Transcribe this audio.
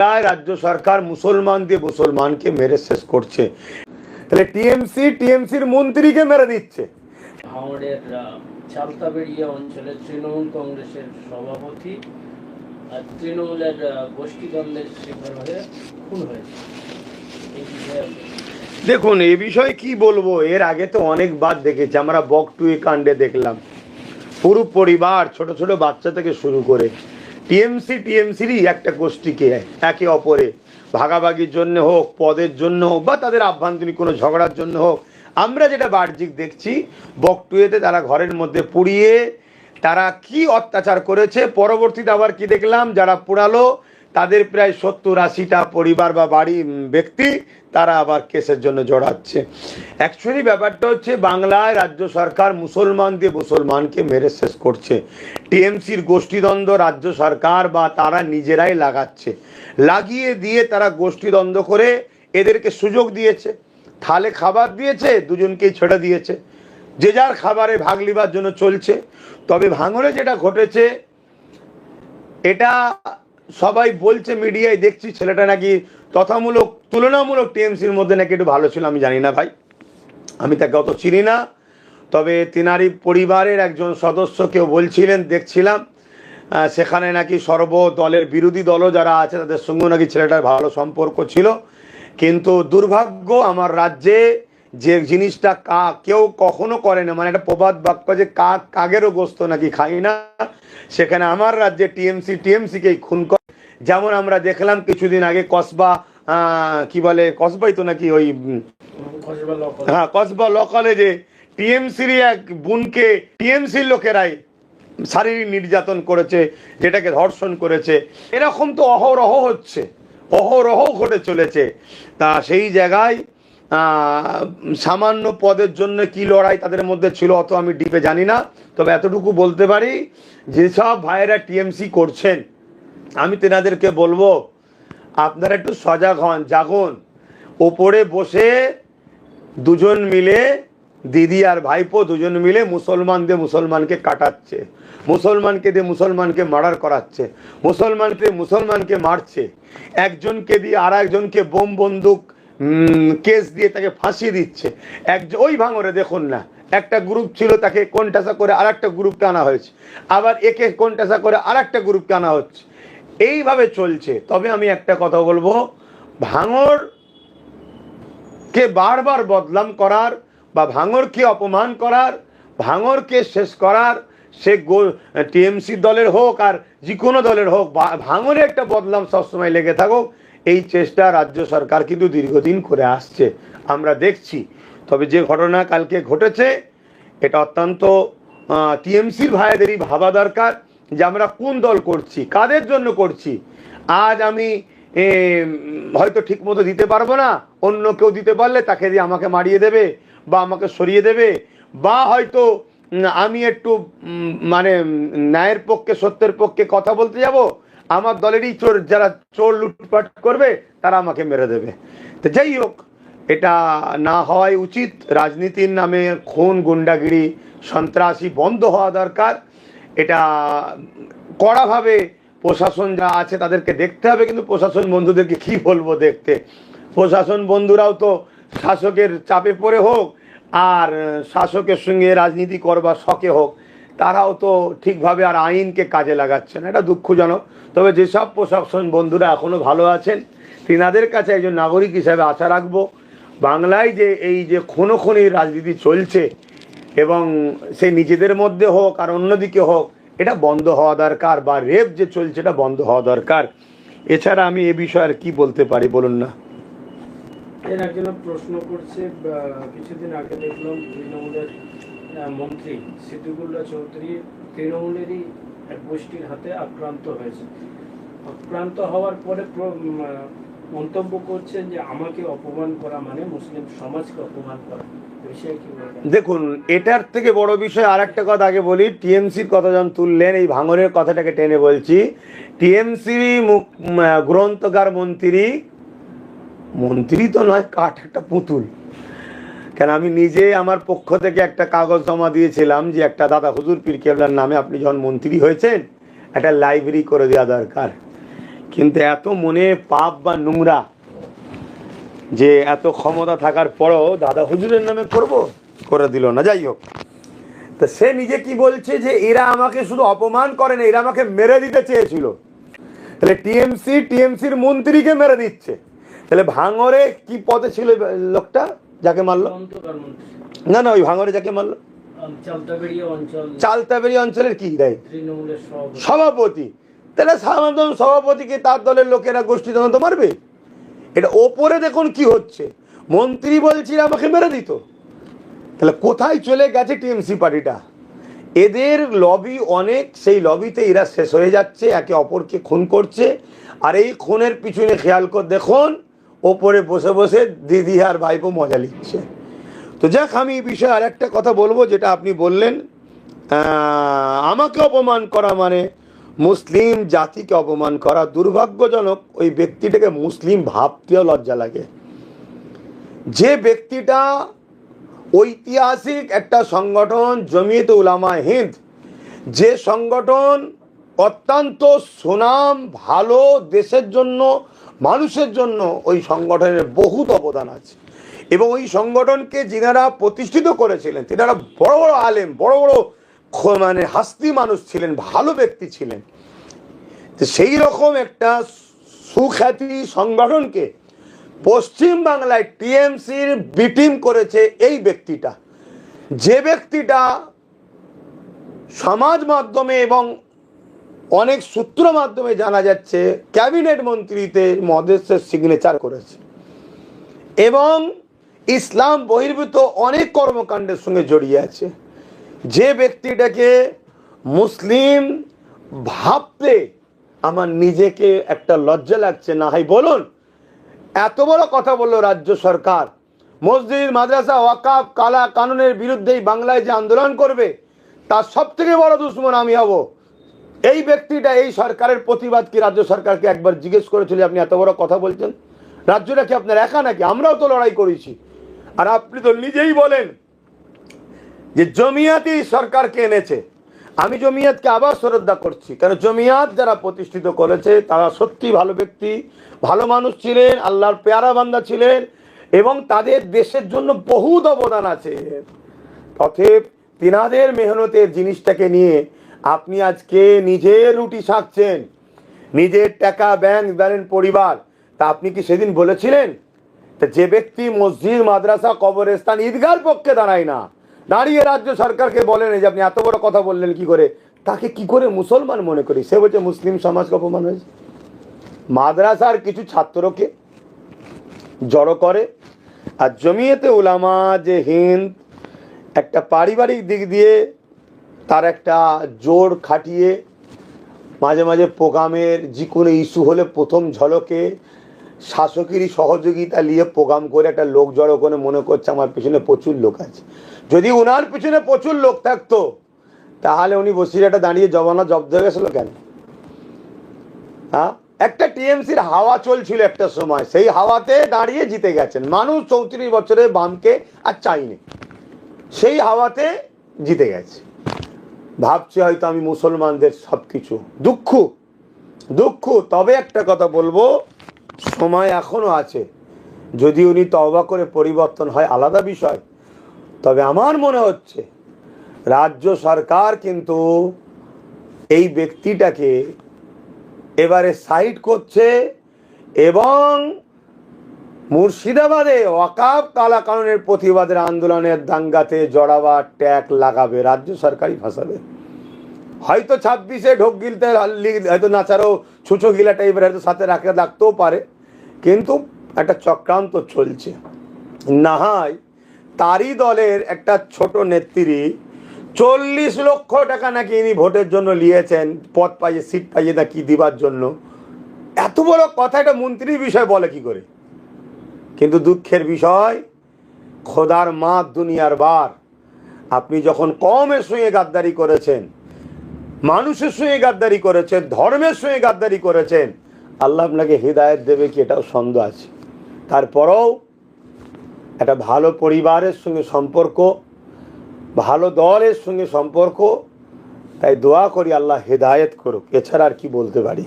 বাংলায় রাজ্য সরকার মুসলমান দিয়ে মুসলমানকে মেরে শেষ করছে। তাহলে টিএমসি টিএমসির মন্ত্রীকে মেরে দিচ্ছে। আহ, চালতাবেড়িয়া অঞ্চলের তৃণমূল কংগ্রেসের সভাপতি তৃণমূলের গোষ্ঠীদ্বন্দ্বের শিকার হয়ে খুন হয়েছে। দেখুন এ বিষয়ে কি বলব? এর আগে তো অনেকবার দেখেছি আমরা বকটুই কাণ্ডে দেখলাম। পুরো পরিবার ছোট ছোট বাচ্চা থেকে শুরু করে টিএমসি, টিএমসিরই একটা গোষ্ঠীকে একে অপরে। ভাগাভাগির জন্য হোক, পদের জন্য হোক, বা তাদের আভ্যন্তরীণ কোনো ঝগড়ার জন্য হোক, আমরা যেটা বাহ্যিক দেখছি, বকটুয়েতে তারা ঘরের মধ্যে পুড়িয়ে তারা কি অত্যাচার করেছে, পরবর্তীতে আবার কি দেখলাম, যারা পোড়ালো তাদের প্রায় সত্তর আশিটা পরিবার বা বাড়ি ব্যক্তি তারা আবার কেসের জন্য জড়াচ্ছে। অ্যাকচুয়ালি ব্যাপারটা হচ্ছে বাংলায় রাজ্য সরকার মুসলমান দিয়ে মুসলমানকে মেরে শেষ করছে। টিএমসির গোষ্ঠীদ্বন্দ্ব রাজ্য সরকার বা তারা নিজেরাই লাগাচ্ছে। লাগিয়ে দিয়ে তারা গোষ্ঠীদ্বন্দ্ব করে এদেরকে সুযোগ দিয়েছে। থালে খাবার দিয়েছে, দুজনকেই ছেড়ে দিয়েছে। যে যার খাবারে ভাগ লিবার জন্য চলছে। তবে ভাঙরে যেটা ঘটেছে, এটা সবাই বলছে মিডিয়ায় দেখছি ছেলেটা নাকি তথামূলক, তুলনামূলক টিএমসির মধ্যে নাকি একটু ভালো ছিল, আমি জানি না ভাই। আমি তাকে অত চিনি না, তবে তিনারি পরিবারের একজন সদস্য কেউ বলছিলেন, দেখছিলাম সেখানে নাকি সর্ব দলের বিরোধী দলও যারা আছে, তাদের সঙ্গেও নাকি ছেলেটার ভালো সম্পর্ক ছিল। কিন্তু দুর্ভাগ্য আমার রাজ্যে যে জিনিসটা কা, কেউ কখনো করে না মানে একটা প্রবাদ বাক্য যে কাক কাগেরও গোস্ত নাকি খাই না, সেখানে আমার রাজ্যে টিএমসি টিএমসিকেই খুন করে। যেমন আমরা দেখলাম কিছুদিন আগে কসবা কি বলে কসবাই তো নাকি ওই। হ্যাঁ কসবা ল কলেজে টিএমসির এক বোনকে টিএমসির লোকেরাই শারীরিক নির্যাতন করেছে যেটাকে ধর্ষণ করেছে এরকম তো অহরহ হচ্ছে অহরহ ঘটে চলেছে তা সেই জায়গায় সামান্য পদের জন্য কি লড়াই তাদের মধ্যে ছিল অত আমি ডিপে জানি না তবে এতটুকু বলতে পারি যেসব ভাইয়েরা টিএমসি করছেন আমি তেনাদেরকে বলব, আপনারা একটু সজাগ হন, জাগুন। ওপরে বসে দুজন মিলে দিদি আর ভাইপো দুজন মিলে মুসলমান দিয়ে মুসলমানকে কাটাচ্ছে, মুসলমানকে দিয়ে মুসলমানকে মার্ডার করাচ্ছে, মুসলমানকে মুসলমানকে মারছে। একজনকে দিয়ে আর একজনকে বোম বন্দুক কেস দিয়ে তাকে ফাঁসিয়ে দিচ্ছে। এক ওই ভাঙরে দেখুন না, একটা গ্রুপ ছিল তাকে কোন কোনটাসা করে আর একটা গ্রুপকে আনা হয়েছে। আবার একে কোন কোনটাসা করে আর একটা গ্রুপকে আনা হচ্ছে। এইভাবে চলছে। তবে আমি একটা কথা বলব, ভাঙর কে বারবার বদলাম করার বা ভাঙরকে অপমান করার, ভাঙরকে শেষ করার, সে গো, টিএমসি দলের হোক আর যে কোনো দলের হোক ভাঙরে একটা বদলাম সবসময় লেগে থাকুক, এই চেষ্টা রাজ্য সরকার কিন্তু দীর্ঘদিন করে আসছে, আমরা দেখছি। তবে যে ঘটনা কালকে ঘটেছে, এটা অত্যন্ত টিএমসির ভাইদেরই ভাবা দরকার। যে আমরা কোন দল করছি, কাদের জন্য করছি, আজ আমি হয়তো ঠিক মতো দিতে পারব না, অন্য কেউ দিতে পারলে তাকে দিয়ে আমাকে মারিয়ে দেবে বা আমাকে সরিয়ে দেবে, বা হয়তো আমি একটু মানে ন্যায়ের পক্ষে, সত্যের পক্ষে কথা বলতে যাব, আমার দলেরই চোর, যারা চোর লুটপাট করবে, তারা আমাকে মেরে দেবে। তো যাই হোক, এটা না হওয়াই উচিত, রাজনীতির নামে খুন, গুন্ডাগিরি, সন্ত্রাসী বন্ধ হওয়া দরকার। এটা কড়াভাবে প্রশাসন যা আছে তাদেরকে দেখতে হবে, কিন্তু প্রশাসন বন্ধুদেরকে কি বলব দেখতে? প্রশাসন বন্ধুরাও তো শাসকের চাপে পড়ে হোক আর শাসকের সঙ্গে রাজনীতি করবার শখে হোক, তারাও তো ঠিকভাবে আর আইনকে কাজে লাগাচ্ছে না। এটা দুঃখজনক। তবে যেসব প্রশাসন বন্ধুরা এখনও ভালো আছেন, তিনাদের কাছে একজন নাগরিক হিসাবে আশা রাখব, বাংলায় যে এই যে খুনো খুনির রাজনীতি চলছে এবং সে নিজেদের মধ্যে হোক আর অন্যদিকে হোক, এটা বন্ধ হওয়া দরকার বা রেপ যে চলছে এটা বন্ধ হওয়া দরকার। এছাড়া আমি এ বিষয়ে আর কি বলতে পারি বলুন না। এর একজন প্রশ্ন করছে কিছুদিন আগে দেখলাম তৃণমূলের মন্ত্রী সিদ্দিকুল্লাহ চৌধুরী তৃণমূলেরই এক গোষ্ঠীর হাতে আক্রান্ত হয়েছে। আক্রান্ত হওয়ার পরে মন্তব্য করছেন যে, আমাকে অপমান করা মানে মুসলিম সমাজকে অপমান করা। দেখুন, এটার থেকে বড় বিষয় আর একটা কথা আগে বলি, টিএমসির কথা যখন তুললেন, এই ভাঙরের কথাটাকে টেনে বলছি। টিএমসি গ্রন্থকার মন্ত্রী মন্ত্রী তো নয়, কাঠ একটা পুতুল। কেন, আমি নিজে আমার পক্ষ থেকে একটা কাগজ জমা দিয়েছিলাম যে একটা দাদা হুজুর পীর কেবলার নামে আপনি যখন মন্ত্রী হয়েছেন, একটা লাইব্রেরি করে দেওয়া দরকার। কিন্তু এত মনে পাপ বা নোংরা যে এত ক্ষমতা থাকার পরও দাদা হুজুরের নামে করব? করে দিল না যাই হোক। তা সে নিজে কি বলছে যে এরা আমাকে শুধু অপমান করে না এরা আমাকে মেরে দিতে চেয়েছিল। তাহলে টিএমসি টিএমসির মন্ত্রীকে মেরে দিচ্ছে। তাহলে ভাঙরে কি পদে ছিল লোকটা যাকে মারলো? না না ওই ভাঙরে যাকে মারলো। চালতাবেরি অঞ্চলের কি দেয় সভাপতি। তাহলে সাধারণ সভাপতিকে তার দলের লোকেরা গোষ্ঠী তদন্ত মারবে? এটা ওপরে দেখুন কি হচ্ছে। মন্ত্রী বলছি আমাকে মেরে দিত। তাহলে কোথায় চলে গেছে টিএমসি পার্টিটা? এদের লবি অনেক, সেই লবিতে এরা শেষ হয়ে যাচ্ছে, একে অপরকে খুন করছে। আর এই খুনের পিছনে খেয়াল করে, দেখুন, ওপরে বসে বসে দিদি আর ভাইপো মজা নিচ্ছে তো যাক, আমি এই বিষয়ে আর একটা কথা বলব, যেটা আপনি বললেন আমাকে অপমান করা মানে মুসলিম জাতিকে অপমান করা দুর্ভাগ্যজনক ওই ব্যক্তিটাকে মুসলিম ভাবতেও লজ্জা লাগে। যে ব্যক্তিটা ঐতিহাসিক একটা সংগঠন জমিয়ত উলামা হিন্দ, যে সংগঠন অত্যন্ত সুনাম, ভালো দেশের জন্য, মানুষের জন্য ওই সংগঠনের বহুত অবদান আছে। এবং ওই সংগঠনকে যিনারা প্রতিষ্ঠিত করেছিলেন, তিনারা বড় বড় আলেম, বড় বড় মানে হাস্তি মানুষ ছিলেন, ভালো ব্যক্তি ছিলেন। সেই রকম একটা সুখ্যাতি সংগঠনকে পশ্চিম বাংলায় টিএমসির বিটিম করেছে এই ব্যক্তিটা। যে ব্যক্তিটা সমাজ মাধ্যমে এবং অনেক সূত্র মাধ্যমে জানা যাচ্ছে, ক্যাবিনেট মন্ত্রীতে মদেশের সিগনেচার করেছে। এবং ইসলাম বহির্ভূত অনেক কর্মকাণ্ডের সঙ্গে জড়িয়ে আছে। যে ব্যক্তিটাকে মুসলিম ভাবতে আমার নিজেকে একটা লজ্জা লাগছে না। হয় বলুন, এত বড় কথা বলল রাজ্য সরকার। মসজিদ, মাদ্রাসা, ওয়াকাফ, কালা কানুনের বিরুদ্ধেই বাংলায় যে আন্দোলন করবে, তার সব থেকে বড় দুশ্মন আমি হব। এই ব্যক্তিটা, এই সরকারের প্রতিবাদ কি রাজ্য সরকারকে একবার জিজ্ঞেস করেছিল আপনি এত বড় কথা বলছেন? রাজ্যটা কি আপনার একা নাকি? আমরাও তো লড়াই করেছি। আর আপনি তো নিজেই বলেন যে জমিয়াতই সরকারকে এনেছে, আমি জমিয়াতকে আবার শ্রদ্ধা করছি। কারণ জমিয়াত যারা প্রতিষ্ঠিত করেছে, তারা সত্যি ভালো ব্যক্তি, ভালো মানুষ ছিলেন, আল্লাহর পেয়ারা বান্দা ছিলেন, এবং তাদের দেশের জন্য বহুত অবদান আছে। অতএব তিনাদের মেহনতের জিনিসটাকে নিয়ে আপনি আজকে নিজে রুটি শাকছেন নিজের টাকা, ব্যাংক দেন পরিবার। তা আপনি কি সেদিন বলেছিলেন? যে ব্যক্তি মসজিদ, মাদ্রাসা, কবরস্থান, ঈদগার পক্ষে দাঁড়ায় না। দাঁড়িয়ে রাজ্য সরকারকে বলেন যে আপনি এত বড় কথা বললেন, কি করে? তাকে কি করে মুসলমান মনে করি? সে বলছে, মুসলিম সমাজকে অপমান হয়েছে মাদ্রাসার কিছু ছাত্রকে জড়ো করে। আর জমিয়েতে ওলামা যে হিন্দ, একটা পারিবারিক দিক দিয়ে তার একটা জোর খাটিয়ে মাঝে মাঝে প্রোগ্রামের, যে কোনো ইস্যু হলে প্রথম ঝলকে শাসকেরই সহযোগিতা নিয়ে প্রোগ্রাম করে একটা লোক জড়ো করে মনে করছে আমার পিছনে প্রচুর লোক আছে। যদি উনার পিছনে প্রচুর লোক থাকতো, তাহলে উনি বসিরাটা দাঁড়িয়ে জবানা জব্দ হয়ে গেছিল কেন? হ্যাঁ? একটা টিএমসির হাওয়া চলছিল একটা সময়, সেই হাওয়াতে দাঁড়িয়ে জিতে গেছেন। মানুষ চৌত্রিশ বছরে বামকে আর চাইনি। সেই হাওয়াতে জিতে গেছে। ভাবছে হয়তো আমি মুসলমানদের সব কিছু দুঃখ দুঃখ। তবে একটা কথা বলব সময় এখনও আছে। যদি উনি তওবা করে পরিবর্তন হয়, আলাদা বিষয়। তবে আমার মনে হচ্ছে, রাজ্য সরকার কিন্তু এই ব্যক্তিটাকে এবারে সাইড করছে এবং মুর্শিদাবাদে ওয়াকাব কালা কানুনের প্রতিবাদের আন্দোলনের দাঙ্গাতে জড়াবার ট্যাগ লাগাবে রাজ্য সরকারই ফাঁসাবে হয়তো ছাব্বিশে ঢোক গিলতে হয়তো নাচারও ছুঁচো গিলা টাইপের হয়তো সাথে রাখতে রাখতেও পারে। কিন্তু একটা চক্রান্ত চলছে। না হয় তারই দলের একটা ছোট নেত্রী চল্লিশ লক্ষ টাকা নাকি ইনি ভোটের জন্য নিয়েছেন পদ পাইয়ে, সিট পাইয়ে না কি দিবার জন্য। এত বড় কথা, এটা মন্ত্রীর বিষয় বলে কি করে? কিন্তু দুঃখের বিষয়, খোদার মা দুনিয়ার বার। আপনি যখন কমের সঙ্গে গাদ্দারি করেছেন মানুষের সঙ্গে গাদ্দারি করেছেন, ধর্মের সঙ্গে গাদ্দারি করেছেন। আল্লাহ আপনাকে হৃদায়ত দেবে কি এটাও সন্দেহ আছে। তারপরেও একটা ভালো পরিবারের সঙ্গে সম্পর্ক, ভালো দলের সঙ্গে সম্পর্ক, তাই দোয়া করি আল্লাহ হেদায়েত করুক। এছাড়া আর কি বলতে পারি?